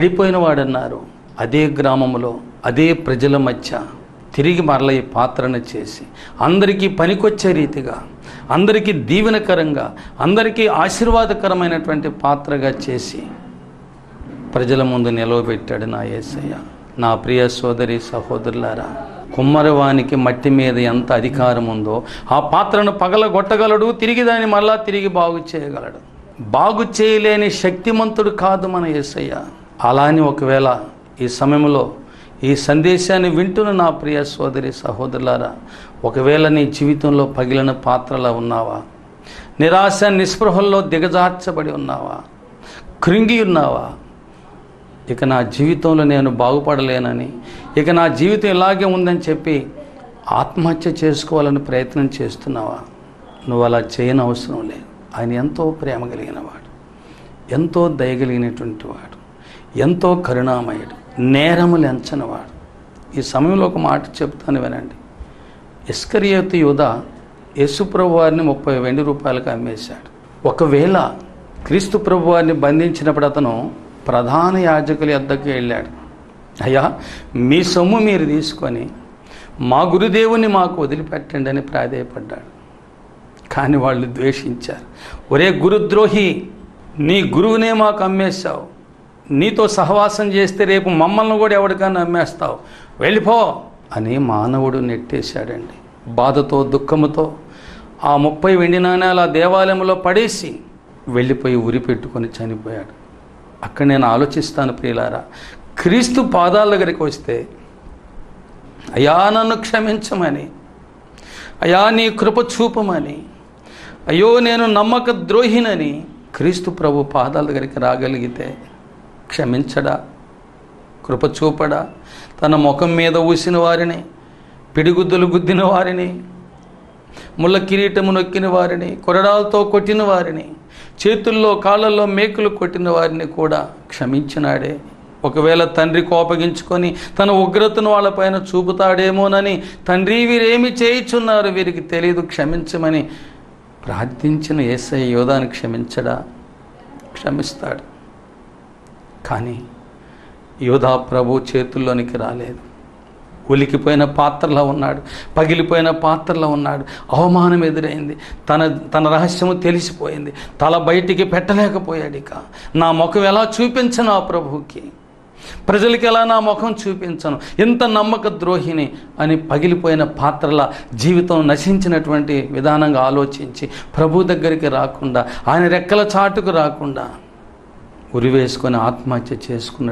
పడిపోయిన వాడన్నారు అదే గ్రామంలో అదే ప్రజల మధ్య తిరిగి మరల ఈ పాత్రను చేసి అందరికీ పనికొచ్చే రీతిగా అందరికీ దీవెనకరంగా అందరికీ ఆశీర్వాదకరమైనటువంటి పాత్రగా చేసి ప్రజల ముందు నిలవబెట్టాడు నా యేసయ్య నా ప్రియ సోదరి సహోదరులారా కుమ్మరవానికి మట్టి మీద ఎంత అధికారం ఉందో ఆ పాత్రను పగలగొట్టగలడు తిరిగి దాన్ని మళ్ళా తిరిగి బాగు చేయగలడు. బాగు చేయలేని శక్తిమంతుడు కాదు మన యేసయ్య అలా అని ఒకవేళ ఈ సమయంలో ఈ సందేశాన్ని వింటున్న నా ప్రియ సోదరి సహోదరులారా ఒకవేళ నీ జీవితంలో పగిలిన పాత్రలా ఉన్నావా? నిరాశ నిస్పృహల్లో దిగజార్చబడి ఉన్నావా? కృంగి ఉన్నావా? ఇక నా జీవితంలో నేను బాగుపడలేనని ఇక నా జీవితం ఇలాగే ఉందని చెప్పి ఆత్మహత్య చేసుకోవాలని ప్రయత్నం చేస్తున్నావా? నువ్వు అలా చేయని అవసరం లేదు. ఆయన ఎంతో ప్రేమ కలిగిన వాడు. ఎంతో దయగలిగినటువంటి వాడు. ఎంతో కరుణామయుడు నేరము లెంచనివాడు. ఈ సమయంలో ఒక మాట చెప్తాను వినండి. ఇస్కరియోతు యుధ యేసుప్రభు వారిని ముప్పై వెండి రూపాయలకు అమ్మేశాడు. ఒకవేళ క్రీస్తు ప్రభు వారిని బంధించినప్పుడు అతను ప్రధాన యాజకుల వద్దకు వెళ్ళాడు. అయ్యా మీ సొమ్ము మీరు తీసుకొని మా గురుదేవుని మాకు వదిలిపెట్టండి అని ప్రాధేయపడ్డాడు. కానీ వాళ్ళు ద్వేషించారు. ఒరే గురుద్రోహి నీ గురువునే మాకు అమ్మేశావు. నీతో సహవాసం చేస్తే రేపు మమ్మల్ని కూడా ఎవరికైనా నమ్మేస్తావు. వెళ్ళిపో అని మానవుడు నెట్టేశాడండి. బాధతో దుఃఖముతో ఆ ముప్పై వెండి నాణ్యాలు ఆ దేవాలయంలో పడేసి వెళ్ళిపోయి ఉరి పెట్టుకొని చనిపోయాడు. అక్కడ నేను ఆలోచిస్తాను ప్రియులారా క్రీస్తు పాదాల దగ్గరికి వస్తే అయా నన్ను క్షమించమని అయా నీ కృప చూపమని అయ్యో నేను నమ్మక ద్రోహినని క్రీస్తు ప్రభు పాదాల దగ్గరికి రాగలిగితే క్షమించడా? కృపచూపడా తన ముఖం మీద ఊసిన వారిని పిడిగుద్దులు గుద్దిన వారిని ముళ్ళ కిరీటము నొక్కిన వారిని కొరడాలతో కొట్టిన వారిని చేతుల్లో కాళ్ళల్లో మేకులు కొట్టిన వారిని కూడా క్షమించినాడే. ఒకవేళ తండ్రి కోపగించుకొని తన ఉగ్రతను వాళ్ళపైన చూపుతాడేమోనని తండ్రి వీరేమి చేయిచున్నారు వీరికి తెలియదు క్షమించమని ప్రార్థించిన ఏసై యోధాన్ని క్షమించడా? క్షమిస్తాడు. కానీ యోధా ప్రభు చేతుల్లోనికి రాలేదు. ఉలికిపోయిన పాత్రలో ఉన్నాడు పగిలిపోయిన పాత్రలో ఉన్నాడు అవమానం ఎదురైంది. తన తన రహస్యము తెలిసిపోయింది. తల బయటికి పెట్టలేకపోయాడు ఇక. నా ముఖం ఎలా చూపించను ఆ ప్రభువుకి? ప్రజలకి ఎలా నా ముఖం చూపించను? ఎంత నమ్మక ద్రోహిని? అని పగిలిపోయిన పాత్రల జీవితం నశించినటువంటి విధానంగా ఆలోచించి ప్రభు దగ్గరికి రాకుండా ఆయన రెక్కల చాటుకు రాకుండా ఉరివేసుకొని ఆత్మహత్య చేసుకున్న